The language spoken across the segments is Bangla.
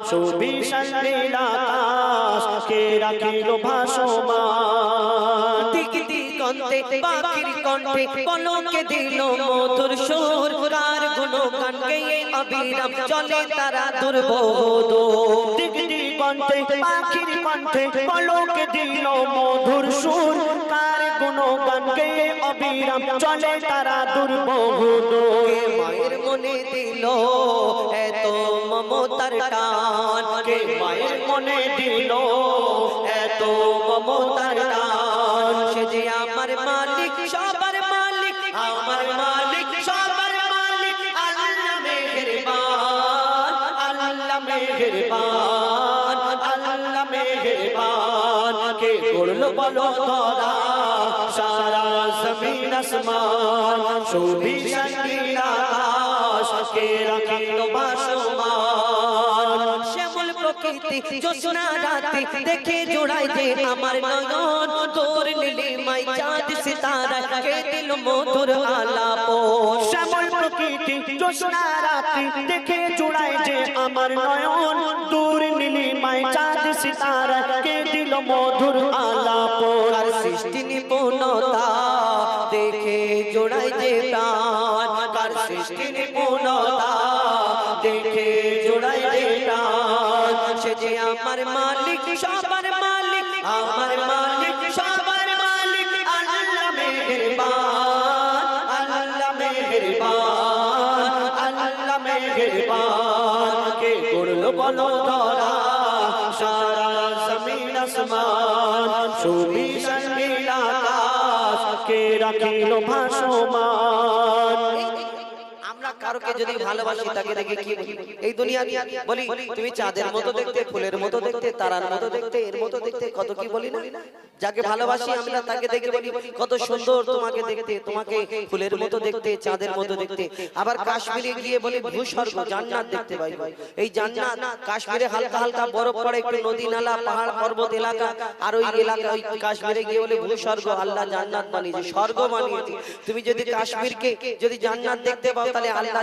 সুবিশাল নীলাকাশ কে রাখিল ভাসমান? দিক দিগন্তে পাখির কণ্ঠে পলকে দিল মধুর সুর। কার গুণ গান গেয়ে অবিরাম চলে তারা দুর্বোধ। দিক দিগন্তে পাখির কণ্ঠে পলকে দিল মধুর সুর। কার গুণগান গেয়ে অবিরাম চলে তারা দুর্বহুদ কে মায়ের মনে দিল এত মমতার কে মায়ের মনে দিল এত মমতার সে যে আমার মালিক, সবার মালিক, আমার মালিক, সবার মালিক, আল্লাহ আল্লাহ আল্লাহ কে করল বলো ধরা সারা জমিন আসমান সুবিশাল নীলাকাশ কে রাখিল ভাসমান। শ্যামল প্রকৃতি জোসনা রাতে দেখে জোড়াই যে আমার নয়ন। তোর নীলে মাই চাঁদ সিতারা কে দিল মধুর আলাপ শ্যামল প্রকৃতি জোসনা রাত্রি দেখে জোড়ায় যে আমার নয়ন। দূর নীলিমায় চাঁদ সিতারা কে দিল মধুর আলাপ। কার সৃষ্টি নিপুণতা দেখে জোড়াই যে প্রাণ। কার সৃষ্টি নিপুণতা দেখে জোড়াই যে প্রাণ। সে যে আমার মালিক সবার মালিক, আমার মালিক। বলো ধরা সারা জমিন আসমান সুবিশাল নীলাকাশ কে রাখিল ভাসমান? কারোকে যদি ভালোবাসি তাকে দেখে কি বলি? এই দুনিয়া বলি তুমি চাঁদের মতো দেখতে ফুলের মতো দেখতে তারার মতো দেখতে এর মতো দেখতে কত কি বলি না? যাকে ভালোবাসি আমরা তাকে দেখে বলি কত সুন্দর তোমাকে দেখতে তোমাকে ফুলের মতো দেখতে চাঁদের মতো দেখতে। আবার কাশ্মীরে গিয়ে বলি ভূস্বর্গ জান্নাত দেখতে পাই এই জান্নাত কাশ্মীরে হালকা হালকা বরফ পড়ে একটু নদী নালা পাহাড় পর্বত এলাকা আর ওই এলাকা ওই কাশ্মীরে গিয়ে বলে ভূস্বর্গ আল্লাহ জান্নাত বানিয়েছে স্বর্গ বানিয়েছে তুমি যদি কাশ্মীরকে যদি জান্নাত দেখতে পাও তাহলে আল্লাহ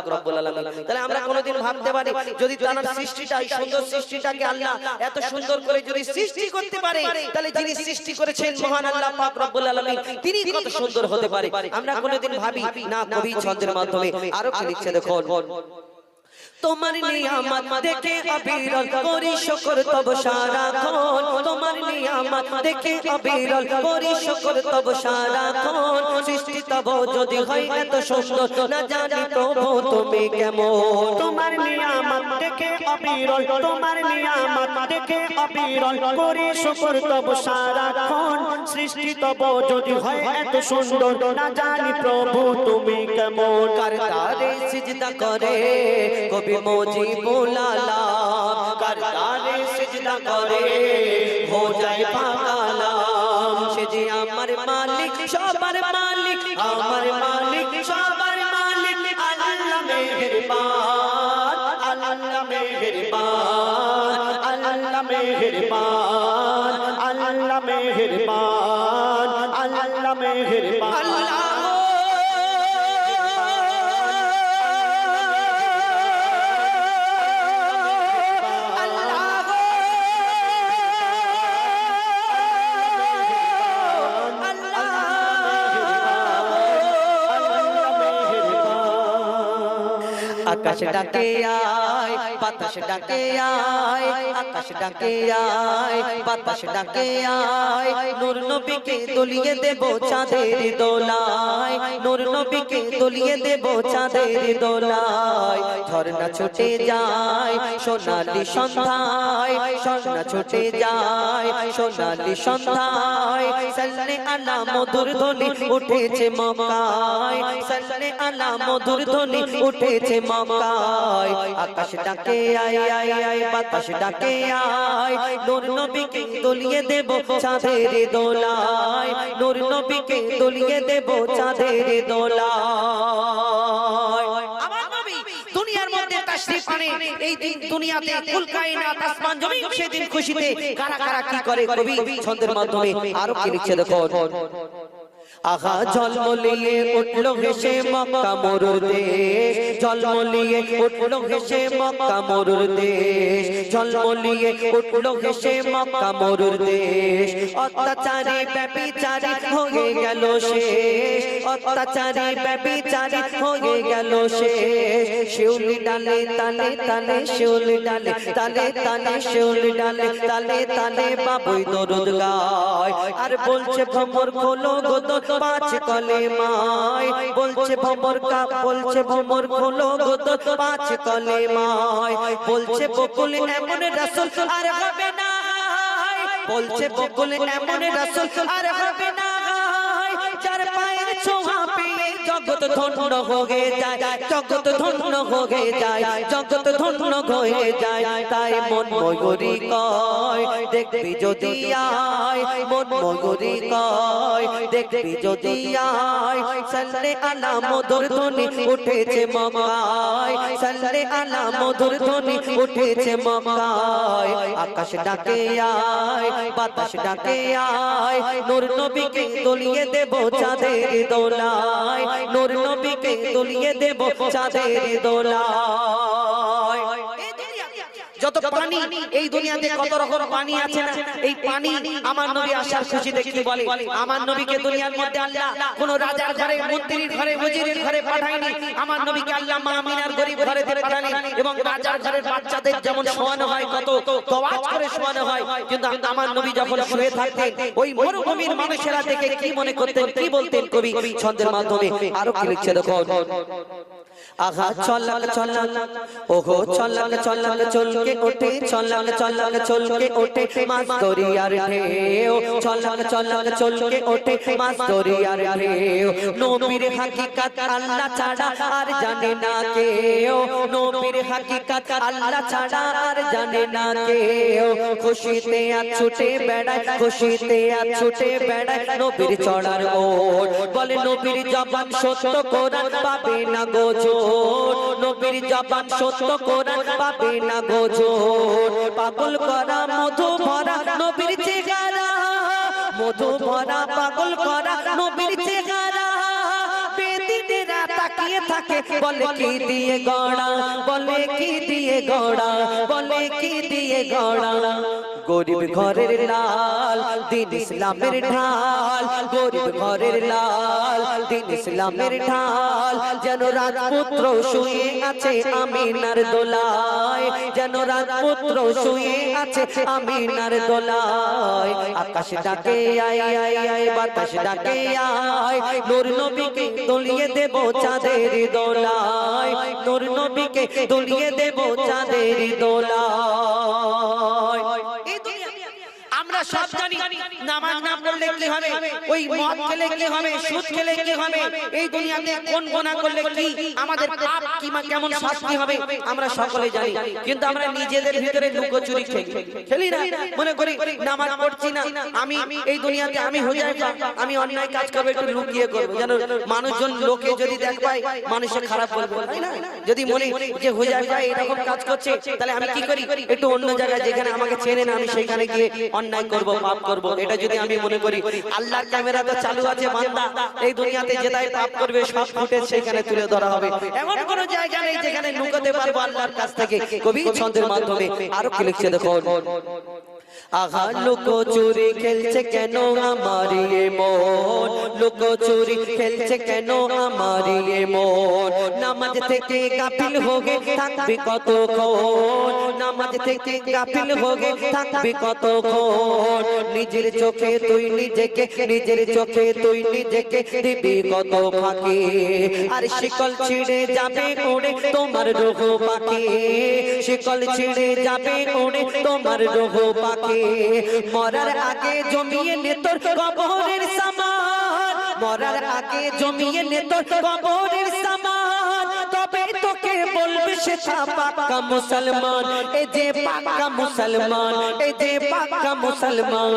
পাক রব্বুল আলামিন। তাহলে আমরা কোনোদিন ভাবতে পারি যদি তার সৃষ্টিটা এই সুন্দর সৃষ্টিটাকে আল্লাহ এত সুন্দর করে যদি সৃষ্টি করতে পারে তাহলে যিনি সৃষ্টি করেছেন মহান আল্লাহ পাক রব্বুল আলামিন। তিনি কত সুন্দর হতে পারে। আমরা কোনোদিন ভাবি না কবি ছন্দের মাধ্যমে আরও কি লিখছে দেখো তোমার নিয়ামত দেখে অবিরল করি শুকর তব সারা খন তোমার নিয়ামত দেখে অবিরল করি শুকর তব সারা খন সৃষ্টি তব যদি হয় এত সুন্দর। না জানি প্রভু তুমি কেমন। তোমার নিয়ামত দেখে অবিরল, তোমার নিয়ামত দেখে অবিরল। করে শুকর তব সারাক্ষণ সৃষ্টি তব যদি হয় এত সুন্দর। না জানি প্রভু তুমি কেমন। করতারে সিজদা করে? কবি মোজি মুজিবুল্লাহ করতারে সিজদা করে? হো যায় পাকালাম সে যে আমার মালিক, সবার মালিক। আমার মালিক, সবার মালিক। আল্লাহ মেহেরবান। মেহেরবান আল্লাহ মেহেরবান আল্লাহ মেহেরবান। আল্লাহ আকাশ ডাকে আয়, বাতাস ডাকে আয়, আকাশ ডাকে আয়, বাতাস ডাকে আয়। নূর নবীকে দলিয়ে দেব চাঁদের দোলায়, নূর নবীকে দলিয়ে দেব চাঁদের দোলায়। ঝর্ণা ছুটে যায় সোনালি সন্ধ্যায় ঝর্ণা ছুটে যায়, সোনালি সন্ধ্যায়। সাল্লে আলা মধুর ধ্বনি উঠেছে মকায় সাল্লে আলা মধুর ধ্বনি উঠেছে মকায় আকাশ ডাকে, আয় আয় আয়, বাতাস ডাকে, আয়। নূর নবীকে দলিয়ে দেব চাঁদের দোলায়। নূর নবীকে দলিয়ে দেব চাঁদের দোলায়। তাশরীফ আনে এই দিন দুনিয়াতে কুল কায়নাত আসমান জমিন সেদিন খুশিতে কারা কারা কি করে কবি? ছন্দের মাধ্যমে আরও কি লিখছে দেখো আহা জন্মলিয়ে উঠল হেসে মক্কা মরুর দেশ। জন্মলিয়ে উঠল হেসে মক্কা মরুর দেশ। জন্মলিয়ে উঠল হেসে মক্কা মরুর দেশ। অত্যাচারী ব্যবিচারী হয়ে গেল শেষ। অত্যাচারী ব্যবিচারী হয়ে গেল শেষ। শিউলি ডালে তালে তালে, শিউলি ডালে তালে তালে, শিউলি ডালে তালে তালে, বাবুই দরুদ গায়। আর বলছে ভমর খোলো গো তো পাঁচ কলে মায় বলছে ভমর কা বলছে ভমর খোলো গো তো পাঁচ কলে মায় বলছে বকুল এমন রসুল আর হবে না বলছে বকুল এমন রসুল আর হবে না যার পায়ের ছোঁয়া পেয়ে জগৎ ধন্য হয়ে যায় তাই মন ময়ূরী কয়, দেখবি যদি আয়, মন ময়ূরী কয়, দেখবি যদি আয়। সাল্লে আলা মধুর ধ্বনি উঠেছে মকায় সাল্লে আলা মধুর ধ্বনি উঠেছে মকায় আকাশ ডাকে আয়, বাতাস ডাকে আয়, নূর নবীকে দলিয়ে দেব চাঁদের দোলায়। নূর নবীকে দলিয়ে দেব চাঁদের দোলায়। যত পানি এই দুনিয়াতে কত রকম পানি আছে না? এই পানি আমার নবী আসার খুশিতে কি বলে? আমার নবীকে দুনিয়ার মধ্যে আল্লাহ কোন রাজার ঘরে মন্ত্রীর ঘরে ওজিরের ঘরে পাঠায়নি। আমার নবীকে আল্লাহ মা আমিনার গরিব ঘরে পাঠায়নি। এবং রাজার ঘরের বাচ্চাদের যেমন শোয়ানো হয় কত তওয়াজ করে শোয়ানো হয়। কিন্তু আমার নবী যখন শুয়ে থাকতেন ওই মরুভূমির মানুষেরা দেখে কি মনে করতেন কি বলতেন কবি? ছন্দের মাধ্যমে আরও কি লিখছে দেখো আহা চলাক চলাক ওহো চলাক চলাক চলকে ওঠে চলাক চলাক চলকে ওঠে মাছ দরিয়ার ঢেউ। চলাক চলাক চলকে ওঠে মাছ দরিয়ার ঢেউ। নবীর হাকিকাত আল্লাহ ছাড়া আর জানে না কেউ। নবীর আল্লাহ ছাড়া আর জানে না কেউ। খুশিতে আর ছুটে বেড়ায়, খুশিতে আর ছুটে বেড়ায় নবীর চড়ার ওট বলে, নবীর জবান সত্য কোরআন পাবে না গোজোর নবীর জবান সত্য, কোরআন পাবে না গোজোর পাগল করা, মধু ভরা, নবীর চেহারা। মধু ভরা, পাগল করা, নবীর চেহারা। তাকিয়ে থাকে, বলে কি দিয়ে গড়া? বলে কি দিয়ে গড়া? বলে কি দিয়ে গড়া? গরিব ঘরের লাল দিন ইসলামের ঢাল। গরিব ঘরের লাল দিন ইসলামের ঢাল। যেন রাজপুত্র শুয়ে আছে আমিনার দোলায়। যেন রাজপুত্র শুয়ে আছে আমিনার দোলায়। আকাশ ডাকে আয় আয় আয় বাতাস ডাকে আয়। নূর নবীকে দলিয়ে দেব চাঁদের দোলায়। নূর নবীকে দলিয়ে দেব চাঁদের দোলায়। আমরা সব জানি। নামাজ না পড়লে কি হবে? ওই মদ খেলে কি হবে? সুদ খেলে কি হবে? এই দুনিয়াতে কোন গোনা করলে কি আমাদের পাপ কেমন শাস্তি হবে? আমরা সকলে জানি। কিন্তু আমরা নিজেদের ভিতরে লুকোচুরি খেলি। খেলি না? মনে করি নামাজ পড়ছি না। আমি এই দুনিয়াতে আমি আমি অন্যায় কাজ করব, একটু লুকিয়ে করব। যেন মানুষজন লোকে যদি দেখ পায় মানুষের খারাপ বলবে। তাই না? যদি মনে যে যায় এরকম কাজ করছে, তাহলে আমি কি করি? একটু অন্য জায়গায় যেখানে আমাকে চেনে না, আমি সেখানে গিয়ে অন্যায় করব পাপ করব। এটা যদি আমি মনে করি, আল্লাহর ক্যামেরা তো চালু আছে, বান্দা। এই দুনিয়াতে যেটাই পাপ করবে, সব ফুটেজ সেখানে তুলে ধরা হবে। এমন কোন জায়গা নেই যেখানে লুকাতে পারব আল্লাহর কাছ থেকে। কবি ছন্দের মাধ্যমে আরও কি লিখছে দেখো আহা লুকো চুরি খেলছে কেন আমার মন? লুকো চুরি খেলছে কেন আমার মন? নামাজ থেকে গাফিল হোগে থাকবি কতক্ষণ? নামাজ থেকে গাফিল হোগে থাকবি কতক্ষণ? নিজের চোখে তুই নিজেকে, নিজের চোখে তুই নিজেকে দিবি কত ফাঁকি? আর শিকল ছিঁড়ে যাবে উড়ে তোমার রোহ পাখি? শিকল ছিঁড়ে যাবে উড়ে তোমার রোহ পাখি? মরার আগে জমিয়ে নে তোর কবরের সামান। মরার আগে জমিয়ে নে তোর কবরের সামান তবে বলবে সে পাক্কা মুসলমান, এই যে পাক্কা মুসলমান, এই যে পাক্কা মুসলমান।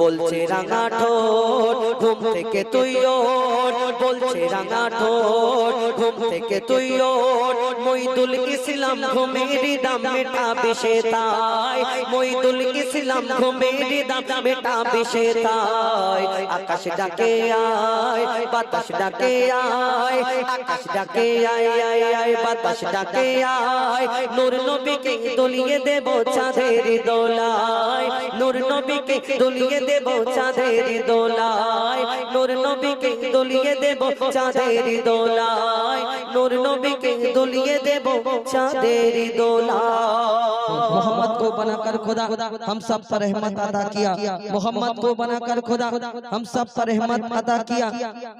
বলছে রাঙা ঠোঁট, ঘুম থেকে তুই ওঠ। বলছে রাঙা ঠোঁট, ঘুম থেকে তুই ওঠ। মইদুল ইসলাম ঘুমের দাম মেটাবে সে তাই। মইদুল ইসলাম ঘুমের দাম মেটাবে সে তাই। আকাশ ডাকে আয়, বাতাস ডাকে আয়, আকাশ ডাকে আয় আয় আয়, বাতাস ডাকে আয় নূর নবীকে দলিয়ে দেব চাঁদের দোলায় নূর নবীকে দলিয়ে দেব চাঁদের দোলায় নূর নবীকে দলিয়ে দেব চাঁদের দোলায় নূর নবীকে দলিয়ে দেব চাঁদের দোলায় मोहम्मद को बनाकर खुदा हम सब पर रहमत अदा किया मोहम्मद को बनाकर खुदा हम सब पर रहमत अदा किया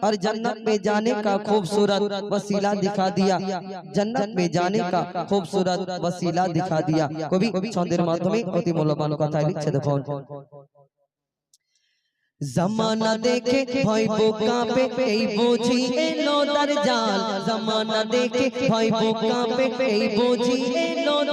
और जन्नत में जाने का खूबसूरत वसीला दिखा दिया जन्नत में जाने का खूबसूरत वसीला दिखा दिया কবি ছন্দের মাধ্যমে অতি মূল্যবান কথা লিখছে দেখুন জামানা দেখে ভয় কাঁপে এই বুঝি এলো দার জাল জামানা দেখে ভয় কাঁপে এই বুঝি এলো দার জাল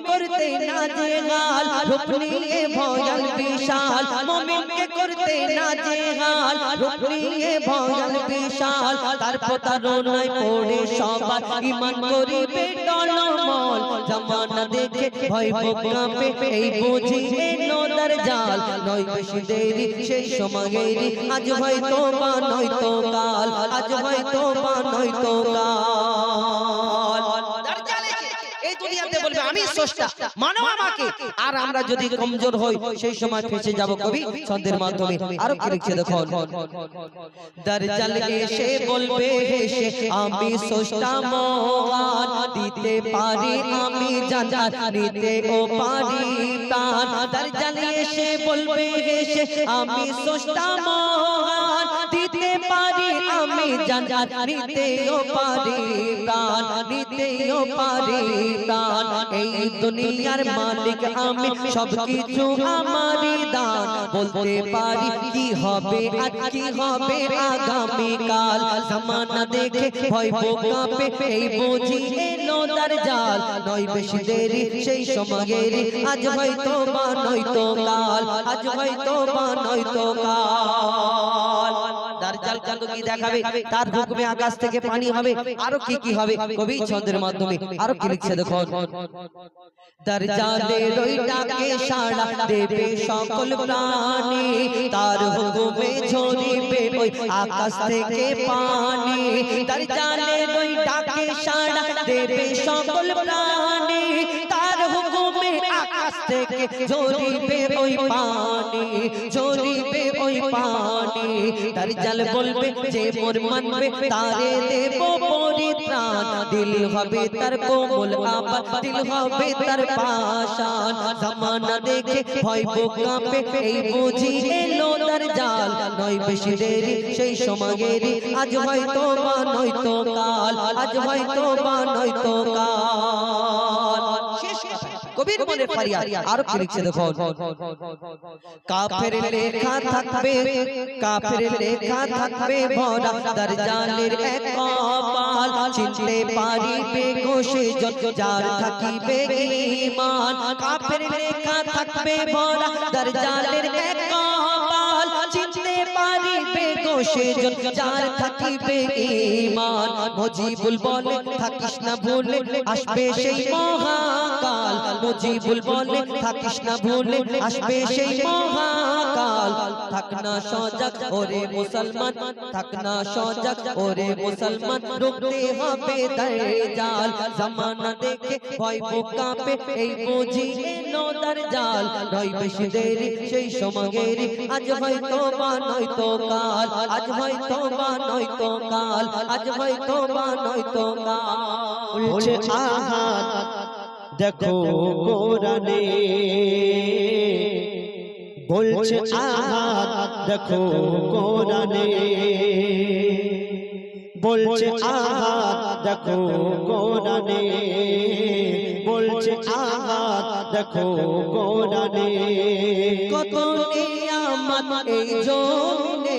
করতে না গাল রূপ নিয়ে ভয়াল বিশাল মুমিনকে করতে না গাল রূপ নিয়ে ভয়াল বিশাল তার প্রতারণায় পড়ে সবার ইমান করিবে টলমল জামানা দেখে ভয় কাঁপে এই বুঝি এলো তার জাল নয় বেশি দেরি সেই সমাগেরি আজ হয়তো বা নয়তো কাল আজ হয়তো বা নয়তো কাল আমি স্রষ্টা। মানো আমাকে। আর আমরা যদি কমজোর হই সেই সময় ফেসে যাব কবি? ছন্দের মাধ্যমে। আরও কি লিখছে দেখুন দরজাল এসে বলবে হেসে আমি সোষ্টা মহান। দিতে পারি আমি জান্নাত নিতে ও পারি প্রাণ দরজাল এসে বলবে হেসে আমি সোষ্টা মহান। দিতে পারি আমি জান্নাত নিতে পারি প্রাণ নিতে পারি দান এই দুনিয়ার মালিক আমি সব কিছু আমারই দান। বলতে পারি কি হবে আর কি হবে আগামী কাল। জামানা দেখে ভয় কাঁপে, এই বুঝি তার জাল। নয় বেশি দেরি, সেই সমাগেরি আজ হয়তো বা নয়তো কাল। আজ হয়তো বা নয়তো কাল। দার্জাল কাণ্ড কি দেখাবে? তার হুকুমে আকাশ থেকে পানি হবে। আরও কি কি হবে? কবি ছন্দের মাধ্যমে আরও কি লিখছে দেখুন। দরজালে রই ডাকে সাড়া দেবে সকল প্রাণী। তার হুকুমে ঝরিবে ওই আকাশ থেকে পানি। দরজালে রই ডাকে সাড়া দেবে সকল প্রাণী। তার হুকুমে আকাশ থেকে ঝরিবে ওই পানি। ঝরিবে পানি দরজাল বলবে যে মোর মানবে তারে দেব পরিত্রাণ দিল হবে তার কোমল আবার দিল হবে তার পাশান জামানা দেখে ভয় কাঁপে এই বুঝি এলো তার জাল। নয় বেশি দেরি সেই সমাগেরি আজ হয়তো বা নয়তো কাল। আজ হয়তো বা নয়তো কাল। কবির মনে ফারিয়াদ। আর কি লিখছে দেখো কাফের লেখা থাকবে কাফের লেখা থাকবে ভরা দরজালের এক কপাল। চিনতে পারিবে গোশে যত যার থাকিবে ঈমান। কাফের লেখা থাকবে ভরা দরজালের এক কপাল যত যার থাকিবে ঈমান, মজিবুল বলে থাকিস না ভুলে, আসবে সেই মহাকাল। মজিবুল বলে থাকিস না ভুলে, আসবে সেই মহাকাল। থাক না সজাগ, ওরে মুসলমান, থাক না সজাগ, ওরে মুসলমান, রুখতে হবে জাল জামানা দেখে ভয় কাঁপে, এই বুঝি এলো জাল নয় বেশি দেরি সেই সমাগেরি আজ হয়তো বা নয়তো কাল। আজ হয়তো বা নয়তো কাল। আজ হয়তো বা নয়তো কাল। বলছে আহাত দেখো কোরআনে বলছে আহাত দেখো কোরআনে বলছে আহাত দেখো কোরআনে বলছে আহাত দেখো কোরআনে কত নিয়ামত এই জমিনে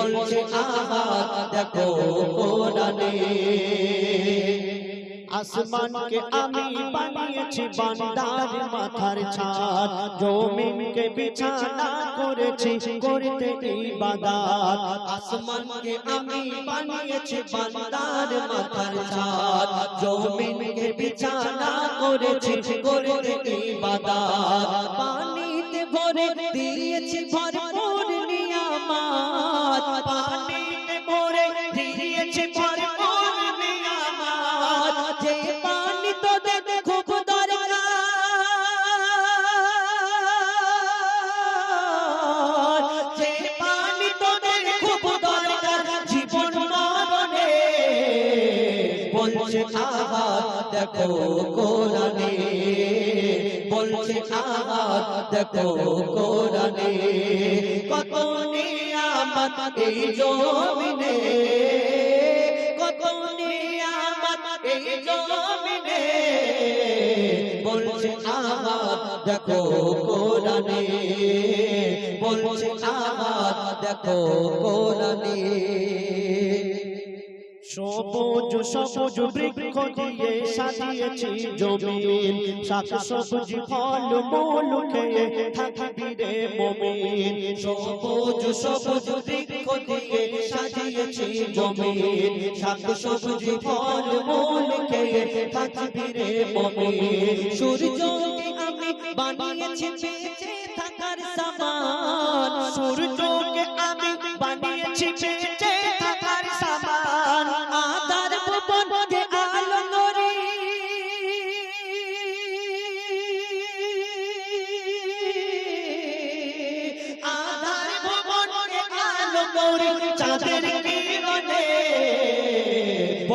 বলছে আহাত দেখো কোরআনে। আসমানকে আমি বানিয়েছি, বান্দার মাথার ছাদ। জমিনকে বিছানা করেছি, করতে ইবাদত। আসমানকে আমি বানিয়েছি, বান্দার মাথার ছাদ। জমিনকে বিছানা করেছি, করতে ইবাদত। পানিতে ভরে দিয়েছি, ভরপুর কোরআনে, বলছে, আহাত দেখো কোরআনে, কত নিয়ামত এই জমিনে, কত নিয়ামত এই জমিনে। বলছে, আহাত দেখো কোরআনে, বলছে, আহাত দেখো কোরআনে। সবুজ সবুজ বৃক্ষ দিয়ে সাজিয়েছি জমিন। শাক সবুজ, ফল, মূল খেয়ে থাকবি রে মমিন। সবুজ সবুজ বৃক্ষ দিয়ে সাজিয়েছি জমিন। শাক সবুজ, ফল, মূল খেয়ে থাকবি রে মমিন। সূর্যকে আমি বানিয়েছি থাকার সামান।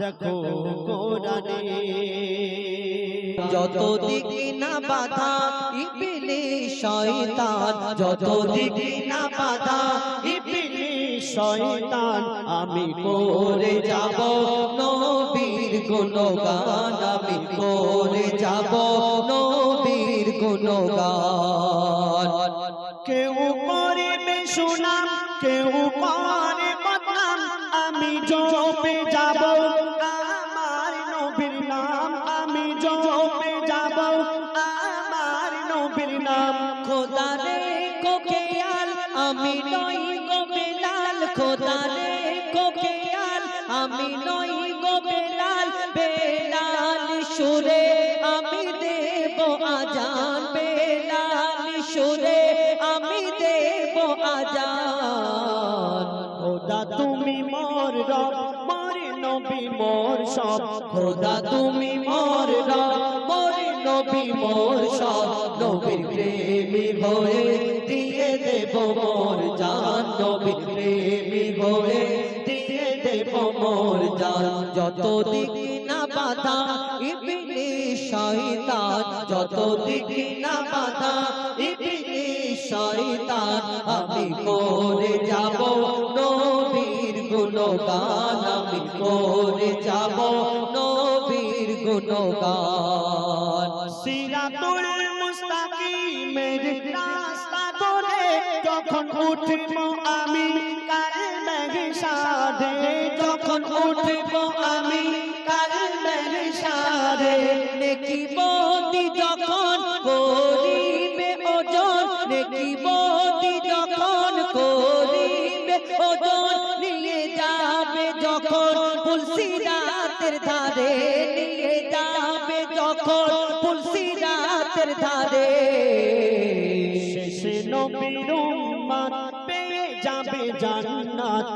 দেখো কোরআনে। যত দিকে না বাধা শয়তান যত দিকে না বাধা শয়তান আমি করে যাব নবীর গুণগান আমি করে যাব নবীর গুণগান। কেউ করিবে সুনাম কেউ করে বদনাম আমি জপে সব খোদা তুমি মোর নবী, মোর সব নবীর প্রেমী হয়ে দিয়ে দেব মোর জান, নবীর প্রেমী হয়ে দিয়ে দেব মোর জান। যত দিক না বাধা ইবলি শয়তান যত ইবলি শয়তান, আমি করে যাব নবীর গুণগান আমি করে যাব, নবীর গুণগান। সিরাতুল মুস্তাকিমের রাস্তা ধরে যখন উঠব আমি কাল মেঘসাদে যখন উঠব আমি কাল মেঘসাদে নেকি বন্দি যখন ধারে নিয়ে যাবে যখন তুলসী রাতের ধারে, শেষে নবীর উম্মত পেয়ে যাবে জান্নাত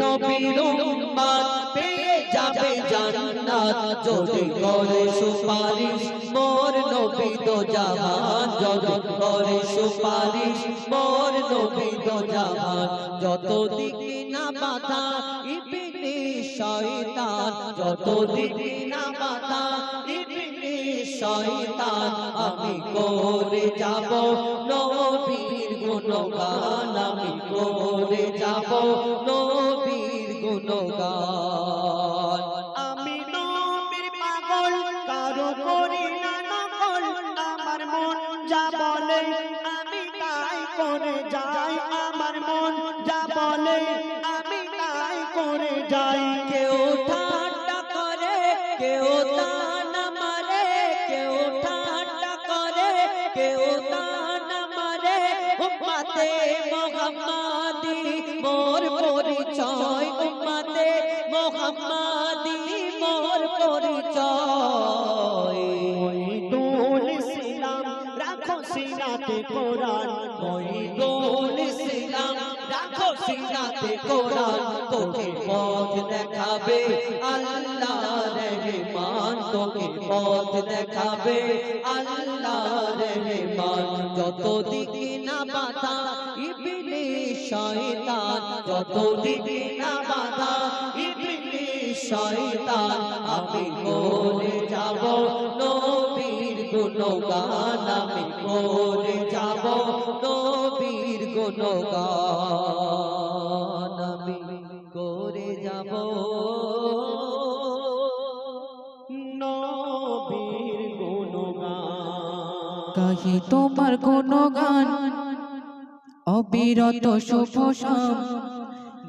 নবীর উম্মত পেয়ে যাবে জান্নাত, যদি করে সুপারিশ মোর নবী তো জাহান, যদি করে সুপারিশ মোর নবী তো জাহান যত দিকে না বাধা ইবনে শয়তান যত দিকে না বাধা ইবনে শয়তান, আমি করে যাব নবীর গুণগান, আমি করে যাব নবীর গুণগান। আমি নবীর পাগল, কারও করি না নকল, আমার মন যা বলে, আমি তাই করে যাই, আমার মন যা বলে, আমি তাই করে যাই। মোহাম্মদি, মোর পরিচয় উম্মতে। মোহাম্মদি, মোর পরিচয়। মহিদুল ইসলাম, রাখো সিনাতে কোরআন। ইসলাম, রাখো সিনাতে কোরআন। তোকে পথ দেখাবে আল্লাহ রহমান। তোকে পথ দেখাবে আল্লাহ রহমান। যত দিকে না বাধা ইবনে শয়তান যত দিকে না বাধা ইবনে শয়তান, আমি করে যাব নবীর গুণগান, আমি করে যাব নবীর গুণগান, আমি করে যাব নবীর গুণগান। গাহি তোমার গুণগান অবিরত শুভ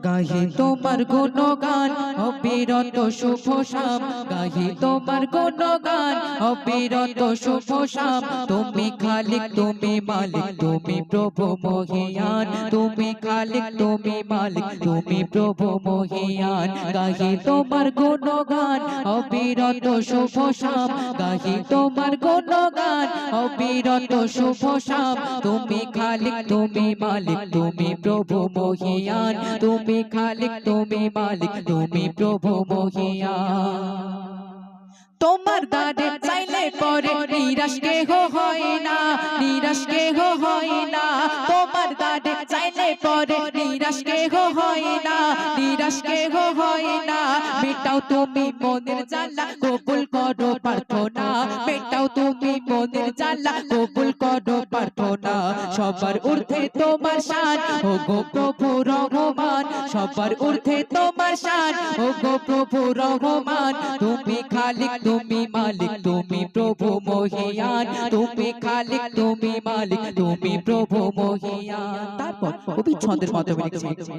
গাহি তোমার গুণগান, অবিরত শুভ শাম। গাহি তোমার গুণগান, অবিরত শুভ শাম। তুমি খালিক, তুমি মালিক, তুমি প্রভু মহিয়ান। তুমি খালিক, তুমি মালিক, তুমি প্রভু মহিয়ান। গাহি তোমার গুণগান, অবিরত শুভ শাম। গাহি তোমার গুণগান, অবিরত শুভ শাম। তুমি খালিক, তুমি মালিক, তুমি প্রভু মহিয়ান। তুমি খালিক তুমি মালিক তুমি প্রভু মহিয়ান তোমার দাদে চাইলে পরে নিরাশ কেহ হয় না, নিরাশ কেহ হয় না। তোমার দাদে চাইলে পরে নিরাশ কেহ হয় না, নিরাশ কেহ হয় না। মেটাও তুমি মনের জ্বালা, কবুল করো প্রার্থনা। মেটাও তুমি মনের জ্বালা, কবুল করো প্রার্থনা। সবার ঊর্ধ্বে তোমার শান ও গো প্রভু রহমান। সবার ঊর্ধ্বে তোমার শান ও গো প্রভু রহমান। তুমি খালিক, তুমি মালিক, তুমি প্রভু মহিয়ান তুমি খালিক তুমি মালিক তুমি প্রভু মহিয়ান তারপর কবি ছন্দের মাধ্যমে লিখছে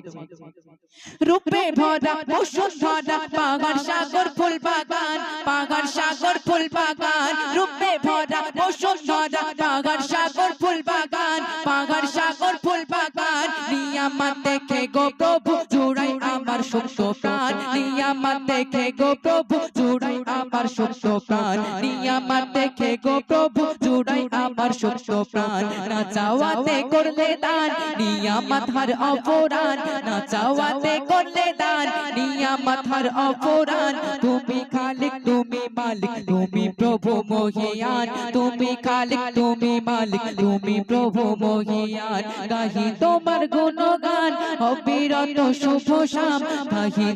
রূপে ভরা বসুন্ধরা পাহাড় সাগর ফুল বাগান পাহাড় সাগর ফুল বাগান রূপে ভরা বসুন্ধরা পাহাড় সাগর ফুল বাগান পাহাড় সাগর ফুল বাগান নিয়ামত দেখে গো প্রভু জুড়াই আমার সুপ্ত প্রাণ, নিয়ামত দেখে গো প্রভু, জুড়াই আমার সুপ্ত প্রাণ, নিয়ামত দেখে গো প্রভু, জুড়াই আমার সুপ্ত প্রাণ। না চাওয়াতে করলে দান, নিয়ামত হর অপরাণ। না চাওয়াতে করলে দান, নিয়ামত হর অপরাণ। তুমি খালিক, তুমি মালিক, তুমি প্রভু মহিয়ান। তুমি খালিক, তুমি মালিক, তুমি প্রভু মহিয়ান। গাহি তোমার গুণগান, অবিরত শুভ শাম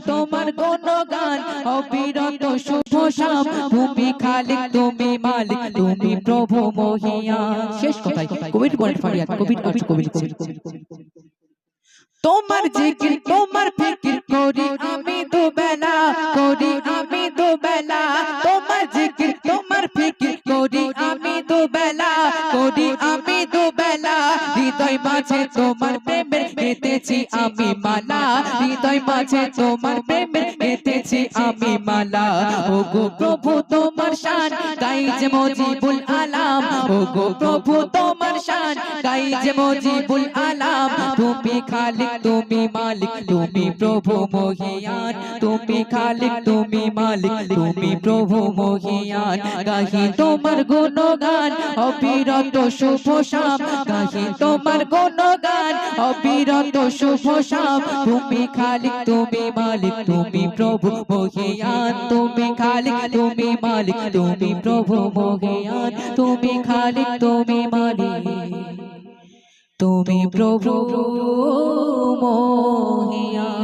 তোমার অবিরত শুভ শাম তুমি মালিক, তুমি প্রভু মহিয়ান শেষ তোমার জিকির, তোমার ফিকির করি আমি দুবেলা, করি আমি দুবেলা। তোমার জিকির, তোমার ফিকির হৃদয় মাঝে তোমার প্রেমের গেতেছি আমি মালা হৃদয় মাঝে তোমার প্রেমের গেতেছি আমি মালা। ও গো প্রভু, তোমার শান গাই যে মজিবুল আলাম। ও গো প্রভু, তোমার শান গাই যে মজিবুল আলাম। তুমি খালিক, তুমি মালিক, তুমি প্রভু মহিয়ান। তুমি খালিক, তুমি মালিক, তুমি প্রভু মহিয়ান। গাহি তোমার গুণগান, অবিরত শুভ শাম। গাহি তোমার গুণগান, অবিরত শুভ শাম। তুমি খালিক, তুমি মালিক, তুমি প্রভু মহিয়ান, তুমি খালিক, তুমি মালিক, তুমি প্রভু মহিয়ান, তুমি খালিক, তুমি মালিক, তুমি প্রভু মহিয়ান।